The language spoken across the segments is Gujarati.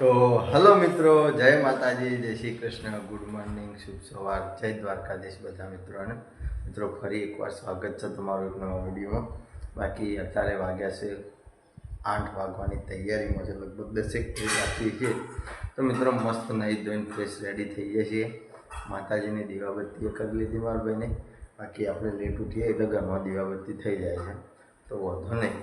તો હલો મિત્રો, જય માતાજી, જય શ્રી કૃષ્ણ, ગુડ મોર્નિંગ, શુભ સવાર, જય દ્વારકાધીશ બધા મિત્રોને. મિત્રો, ફરી એકવાર સ્વાગત છે તમારું એક નવા વિડીયોમાં. બાકી અત્યારે વાગ્યા છે આઠ વાગવાની તૈયારીમાં છે, લગભગ દસેક થઈ બાકી છે. તો મિત્રો, મસ્ત નહીં ધોઈને ફ્રેશ રેડી થઈ ગયા છીએ. માતાજીની દીવાબત્તી કરી લીધી મારા ભાઈને. બાકી આપણે લેટ ઉઠીએ એટલે ઘરમાં દીવાબત્તી થઈ જાય છે. તો વાંધો નહીં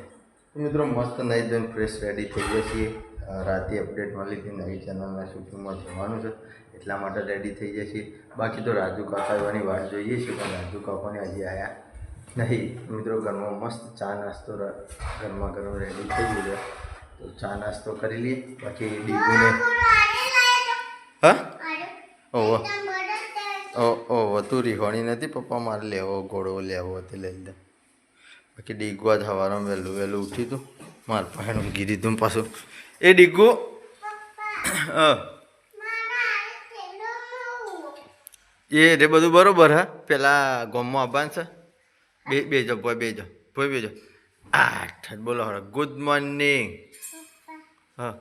મિત્રો, મસ્ત નહીં ધોઈને ફ્રેશ રેડી થઈ ગયા છીએ. રાતે અપડેટ મળી હતી નવી ચેનલના શૂટિંગમાં જવાનું છે. એટલા માટે રેડી થઈ જાય છે બાકી તો રાજુ કાકા એવાની વાટ જોઈએ છીએ પણ રાજુ કાકાને હજી આવ્યા નહીં. મિત્રો ઘરમાં મસ્ત ચા નાસ્તો ઘરમાં ગરમ રેડી થઈ ગયો તો ચા નાસ્તો કરી લઈએ. બાકી ડીગુને હા? ઓહો. ઓ ઓ તું રીહોણી નથી પપ્પા મારે લેવો ઘોડો લેવો તે લઈ લે. બાકી ડીગવા જ સવારમાં વહેલું વહેલું ઉઠી તું. મારા પાણી ગીરી તું પાછું. એ ડીગુ. હા. એ રે બધું બરોબર હા? પેલા ગોમમાં આવવાનું છે. બે બેજો ભોય બેજો ભોય બેજો આઠ બોલો હરો ગુડ મોર્નિંગ હા.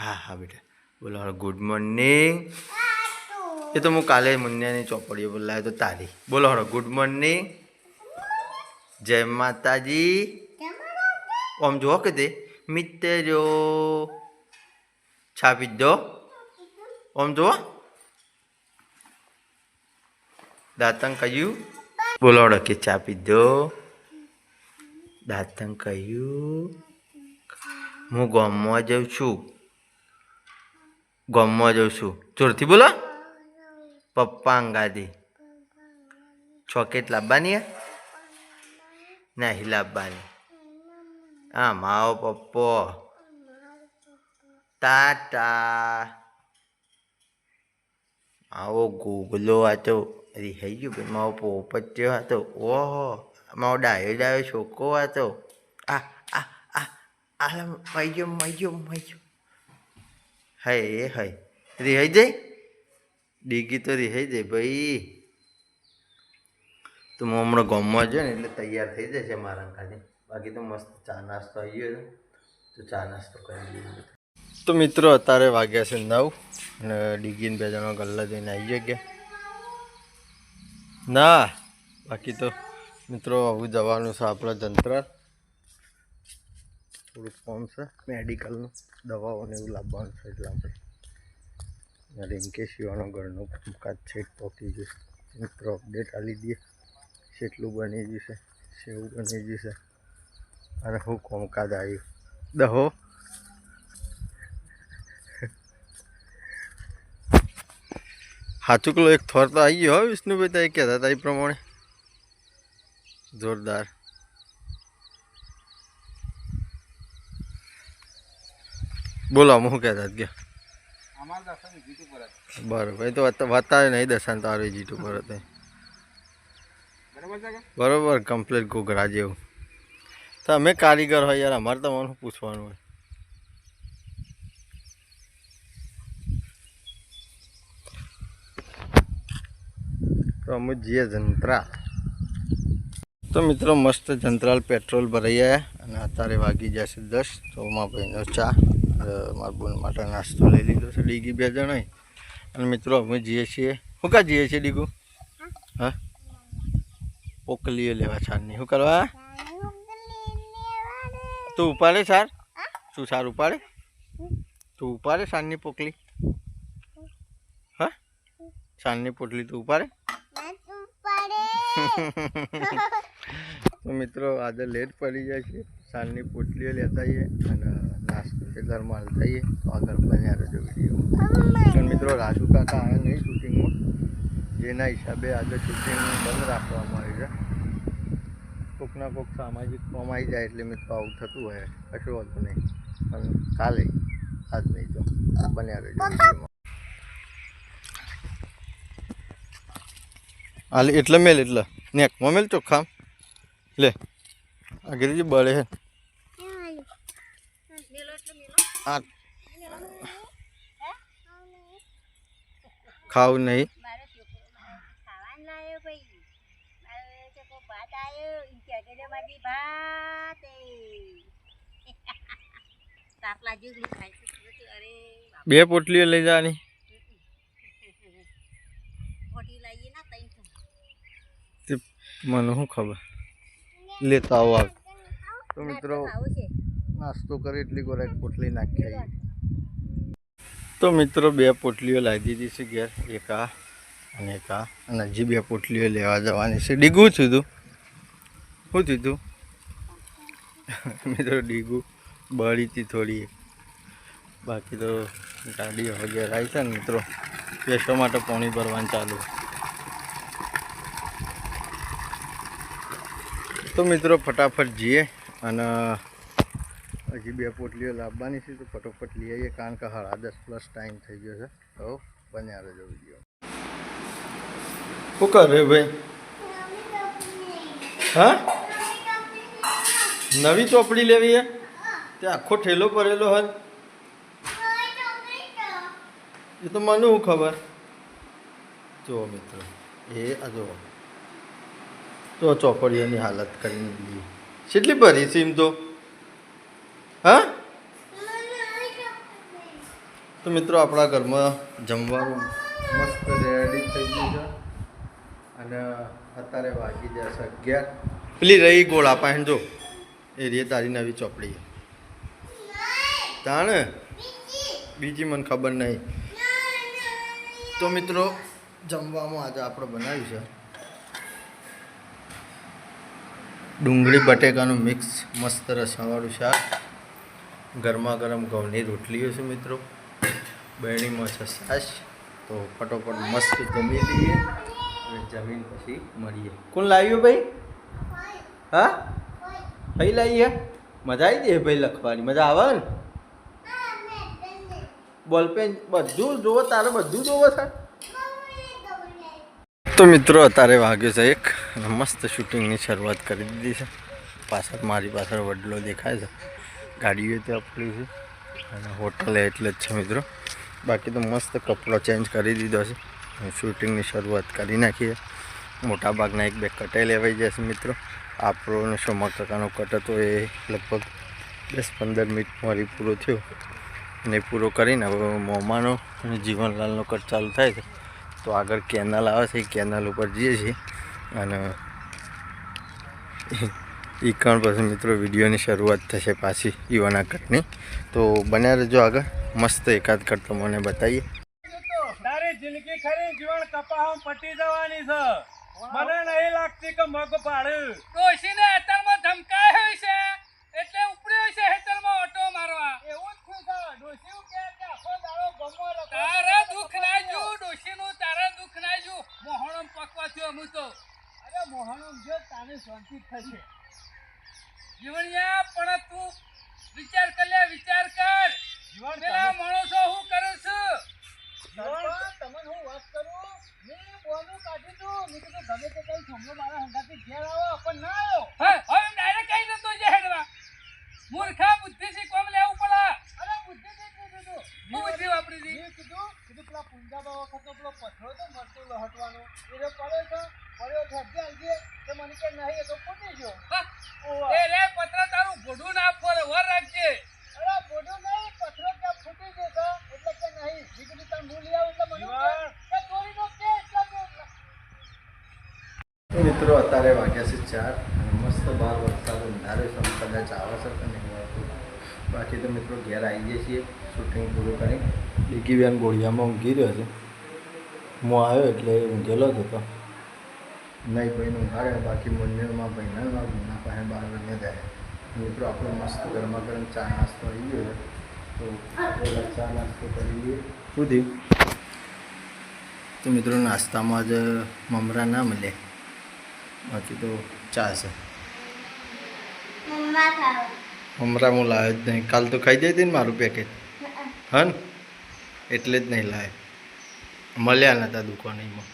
હા હા બેટા. બોલો હરો ગુડ મોર્નિંગ એ તો હું કાલે મુન્યાની ચોપડીઓ બોલાવ્યો તો તારી. બોલો હરો ગુડ મોર્નિંગ જય માતાજી. ઓમ જુઓ કે તે? મિત્રો, છાપી દો. ઓમ જુઓ. દાંતણ કહ્યું. બોલો કે છાપી દો. દાંતણ કહ્યું. હું ગામમાં જાઉં છું. ગામમાં જાઉં છું. જોરથી બોલો. પપ્પા અંગાદી ચોકેટ લાવવાની? નહીં લાવવાની હા માવો પપ્પો ટાટા આવો ગૂગલો આ તો રિહાઈ ગયો ભાઈ મારો પોપટ્યો હતો ઓહો મારો ડાયો ડાયો છોકરો હતો આ આ આ આ મઈ ગયો મઈ ગયો મઈ ગયો હય રિહાઈ જાય ડીગી તો રિહાઈ જાય ભાઈ તો હું હમણાં ગામમાં જઈએ ને એટલે તૈયાર થઈ જશે મારા ખાતે બાકી તો મસ્ત ચા નાસ્તો આવી ગયો તો ચા નાસ્તો કરી દીધો તો મિત્રો, અત્યારે વાગ્યા છે નવ અને ડીગીને બે જણા ગલ્લા જઈને આવી ગયા ના, બાકી તો મિત્રો આવું જવાનું છે આપણે જંત્ર. થોડુંક ફોર્મ છે, મેડિકલનું દવાઓને એવું લાવવાનું છે એટલે આપણે રિંકેશ યુવાનો ઘરનું કામકાજ છે પહોંચી જશે મિત્રો અપડેટ આપી દઈએ કેટલું બની જશે સેવું બની જશે અને હું કોમકાજ આવ્યું દહો હાચુકલો એક થોર તો આવી ગયો હો વિષ્ણુભાઈ તો એ કહેતા હતા એ પ્રમાણે. જોરદાર. બોલો હું કહેતા ગયા બરોબર એ તો વત- વતાવે નહીં દર્શન તારું જીટું પર બરોબર કમ્પ્લીટ ઘૂઘરા જેવું. તો અમે કારીગર હોય યાર અમારે તમારું પૂછવાનું હોય. તો અમે જઈએ જંત્રા. તો મિત્રો મસ્ત જંત્રાલ પેટ્રોલ ભરાઈ આવ્યા અને અત્યારે વાગી જશે દસ. તો મારા ભાઈનો ચા મારા બોન માટે નાસ્તો લઈ લીધો છે. ડીગી બે જણાય. અને મિત્રો અમે જઈએ છીએ. શું કા જઈએ છીએ ડીગુ? હા. પોકલીઓ લેવા છાનની શું કરવા તું ઉપાડે સાર? તું સાર ઉપાડે? તું ઉપાડે સારની પોકલી હા? સારની પોટલી તું ઉપાડે? તો મિત્રો આજે લેટ પડી જાય છે. સાંજની પોટલીઓ લેતા આવીએ અને નાસ્તો ઘરમાં હાલતા આવીએ તો આગળ બન્યા રહેજો વીડિયો મિત્રો રાજુ કાકા આવ્યા નહીં શૂટિંગમાં જેના હિસાબે આજે શૂટિંગ બંધ રાખવામાં આવ્યું છે. કોકના કોક સામાજિક ફોર્મ આવી જાય એટલે મિત્રો આવું થતું હોય કશું હોતું નહીં. પણ કાલે આજ નહીં જો બન્યા રહેજો. હાલ એટલે મેલ એટલે. નેકમાં મેલ ચોખ્ખા. લે આગળ જે બળે હે. ખાવું નહીં મારો છોકરો ખાવાનું લાવ્યો ભાઈ મારો છોકરો ભાત મારી ભાત. તાપલા જેવું ખાય છે. અરે બે પોટલીઓ લઈ જવાની ખોટી લાવીએ ના તઈ તો તે મને શું ખબર લેતા આવો આવ તો મિત્રો નાસ્તો કરી એટલી ગોરા પોટલી નાખી તો મિત્રો બે પોટલીઓ લાવી દીધી છે ઘેર એક આ અને એક આ અને હજી બે પોટલીઓ લેવા જવાની છે ડીગું છું તું શું થયું તું? મિત્રો ડીગું બળી હતી થોડી. બાકી તો ગાડી વગેરે આવી છે ને મિત્રો. પેશો માટે પાણી ભરવાનું ચાલુ. તો મિત્રો ફટાફટ જઈએ અને હજી બે પોટલીઓ લાવવાની છે તો ફટોફટ લઈ આવીએ. કારણ કે સાડા દસ પ્લસ ટાઈમ થઈ ગયો છે. તો બન્યા રહેજો વીડિયો શું કરે ભાઈ? હા? નવી ચોપડી લેવી હે? તે આખો ઠેલો ભરેલો હોય. એ તો મને શું ખબર? જુઓ મિત્રો, એ આ જુઓ તો ચોપડીઓની હાલત કરીને દીધી કેટલી ભરી છે એમ તો? હા? તો મિત્રો, આપણા ઘરમાં જમવાનું મસ્ત રેડી થઈ ગયું છે. અને અત્યારે વાગી જશે અગિયાર. પેલી રહી ગોળા પાસે જો. એ રે તારી નવી ચોપડી. તાણ? બીજી મને ખબર નહીં. તો મિત્રો, જમવામાં આજે આપણે બનાવ્યું છે. ડુંગળી બટેકાનું મિક્સ મસ્ત રસાવાળું શાક. ગરમા ગરમ ઘઉંની રોટલીઓ છે મિત્રો. બહેણીમાં છે સાસ. તો ફટોફટ મસ્ત જમી લઈએ. અને જમીન પછી મળીએ. કોણ લાવ્યું ભાઈ? હા? કઈ લાવીએ મજા આવી દે ભાઈ લખવાની? મજા આવે ને? બોલપેન બધું જોવો, તારે બધું જોવો છે? તો મિત્રો, અત્યારે વાગ્યો છે એક. મસ્ત શૂટિંગની શરૂઆત કરી દીધી છે. પાછળ મારી પાછળ વડલો દેખાય છે. ગાડીઓ ત્યાં પડી છે. અને હોટલ એટલે જ છે મિત્રો. બાકી તો મસ્ત કપડો ચેન્જ કરી દીધો છે. શૂટિંગની શરૂઆત કરી નાખીએ મોટાભાગના એક બે કટે લેવાઈ જશે મિત્રો. આપણો સોમા કાકાનો કટ હતો એ લગભગ દસ પંદર મિનિટ મારી પૂરો થયો. અને પૂરો કરીને હવે મોમાનો અને જીવનલાલનો કટ ચાલુ થાય છે. તો આગળ કેનલ આવે છે, એ કેનલ ઉપર જઈએ છીએ. અને એ કણ પછી મિત્રો વિડીયોની શરૂઆત થશે પાછી ઈવાના કટની. તો બન્યા રહેજો આગળ. મસ્ત એકાદ કટ તો મને બતાવીએ જિંદગી ખરી, જીવન કપાહમ પટી જવાની છે. મને નહીં લાગતી કે મગ પાડે. ડોશીને હેતરમાં ધમકાયો છે. એટલે ઉપડ્યો છે હેતરમાં ઓટો મારવા. એવું જ છે. ડોશી કે આખો દાડો ગમો રખો. તારા દુઃખ ના જો ડોશીનું તારા દુઃખ ના જો મોહણમ પકવા થયો હું તો. અરે મોહનમ જો તાને શાંતિ થશે. જીવણિયા પણ તું વિચાર કર લે વિચાર કર. જીવન પેલા માણસો હું કરું છું? તમને હું વાત કરું? બોનું કાઢી તું મેં કીધું ગમે તે કઈ સમજો મારા હંગાથી ઘેર આવો પણ ના આવ્યો હા હવે ડાયરેક્ટ કઈ નતો જે હેડવા. મૂર્ખા બુદ્ધિથી કોમ લેવું પડે. અરે બુદ્ધિ નહીં કીધું હું બુદ્ધિ વાપરી હતી? મેં કીધું કીધું પેલા પુંજાબા વખતે પેલો પથરો તો મરતું લહટવાનો એ જો પડ્યો છે પડ્યો છે તો મને કે નહીં એ તો ફૂટી ગયો. એ રે પત્ર તારું ભોડું ના ફોડે વર રાખજે. અરે બોડું નહીં પથરો ક્યાં ફૂટી ગયો એટલે કે નહીં. મેં કીધું તમે હું આવું એટલે મને કે કે ચોરીનો કેસ લાગ્યો તો મિત્રો અત્યારે વાગ્યા છે ચાર અને મસ્ત બહાર વરસાદ અંધારે છે કદાચ આવશે છે નહીં મળતું. બાકી તો મિત્રો ઘેર આવી જઈએ છીએ શૂટિંગ પૂરું કરી. ડીકી બેન ગોળિયામાં ઊંઘી રહ્યો છે. હું આવ્યો એટલે ઊંઘેલો જ હતો. નહીં ભાઈને ઊંઘાડ્યો બાકી મંદિરમાં ભાઈના ગુના પાસે બહાર વાગે જાય. મિત્રો આપણો મસ્ત ગરમા ગરમ ચા નાસ્તો આવી ગયો છે. તો પહેલા ચા નાસ્તો કરી લઈએ. સુધી તો મિત્રો નાસ્તામાં જ મમરા ના મળે. બાકી તો ચા છે મમ્મા હું લાવ્યો જ નહીં. કાલ તો ખાઈ જતી ને મારું પેકેટ હન એટલે જ નહીં લાવે મળ્યા નતા દુકાનેમાં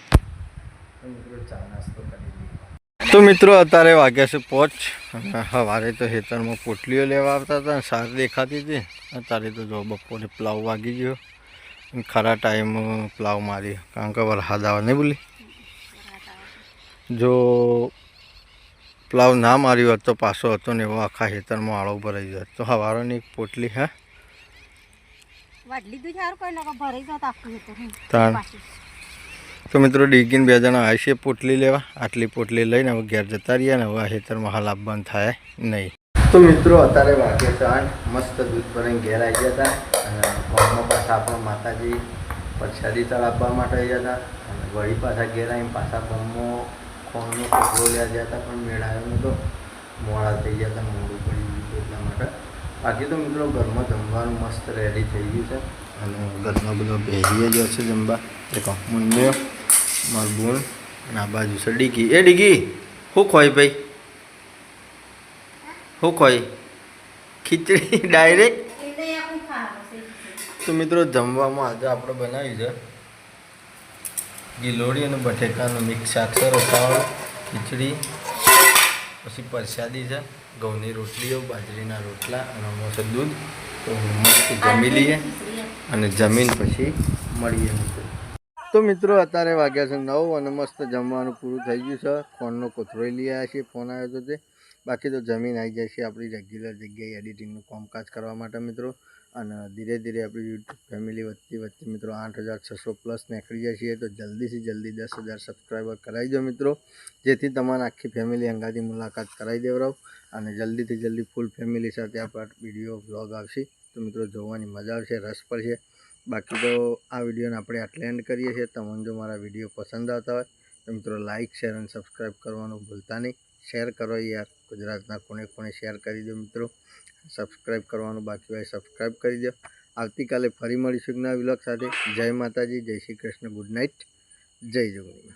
તો મિત્રો અત્યારે વાગ્યા છે પોચ. અને સવારે તો ખેતરમાં પોટલીઓ લેવા આવતા હતા અને સાર દેખાતી હતી. અત્યારે તો જો બપોરે પ્લાવ વાગી ગયો. ખરા ટાઈમ પ્લાવ મારી. કારણ કે વરસાદ આવે નહીં બોલી. જો પ્લાવ ના માર્યો હોત તો પાછો હતો ને એવો આખા ખેતરમાં આળો ભરાઈ ગયો તો હવારોની એક પોટલી હા. તો મિત્રો ડીગીને બે જણા આવી છે પોટલી લેવા. આટલી પોટલી લઈને હવે ઘેર જતા રહ્યા ને હવે આ ખેતરમાં હાલ આપવાનું થાય નહીં. તો મિત્રો અત્યારે વાગે છે મસ્ત દૂધ ભરાઈને ઘેર આવી ગયા હતા. અને ગામમાં પાછા આપણા માતાજી પ્રસાદી ચડાવવા માટે આવી ગયા હતા. અને વળી પાછા ઘેર આવીને પાછા ગામમાં ખોણનો કચરો લેવા ગયા હતા પણ મેળાયો નહોતો મોડા થઈ ગયા હતા મોડું પડી ગયું એટલા માટે. બાકી તો મિત્રો ઘરમાં જમવાનું મસ્ત રેડી થઈ ગયું છે. અને ઘરમાં બધો બેસીએ ગયો છે જમવા. એક મુંડ્યો મારું બોલ અને આ બાજુ છે ડીગી. એ ડીગી શું ખોય ભાઈ? શું ખોય? ખીચડી ડાયરેક્ટ? એટલે આખું ખાવાનું છે. તો મિત્રો જમવામાં આજે આપણે બનાવ્યું છે ગિલોડી અને બટેકાનું મિક્સ શાક છે ખીચડી પછી પરસાદી છે ઘઉંની રોટલીઓ બાજરીના રોટલા અને અમોસ દૂધ. તો મસ્ત જમી લઈએ અને જમીન પછી મળીએ તો મિત્રો અત્યારે વાગ્યા છે નવ અને મસ્ત જમવાનું પૂરું થઈ ગયું છે. ફોનનો કોથરોય લઈ આવ્યા છીએ. ફોન આવ્યો હતો તે. બાકી તો જમીન આવી જાય છે આપણી રેગ્યુલર જગ્યાએ એડિટિંગનું કામકાજ કરવા માટે મિત્રો. અને ધીરે ધીરે આપણી યુટ્યુબ ફેમિલી વધતી વધતી મિત્રો આઠ હજાર છસો પ્લસ નીકળી જાય છીએ તો જલ્દીથી જલ્દી દસ હજાર સબસ્ક્રાઈબર કરાવી દો મિત્રો. જેથી તમારા આખી ફેમિલી અંગાથી મુલાકાત કરાવી દેવરાવ અને જલ્દીથી જલ્દી ફૂલ ફેમિલી સાથે આપણા વીડિયો બ્લોગ આવશે. તો મિત્રો જોવાની મજા આવશે, રસ પડશે. બાકી તો આ વિડીયોને આપણે આટલે એન્ડ કરીએ છીએ. તમને જો મારા વીડિયો પસંદ આવતા હોય, તો મિત્રો લાઇક શેર અને સબસ્ક્રાઈબ કરવાનું ભૂલતા નહીં. શેર કરો યાર. ગુજરાતના કોણે કોને શેર કરી દો મિત્રો. સબસ્ક્રાઈબ કરવાનું બાકી હોય સબસ્ક્રાઈબ કરી દો. આવતીકાલે ફરી મળીશું નવા વિલોગ સાથે. જય માતાજી, જય શ્રી કૃષ્ણ, ગુડ નાઇટ. જય જોગણી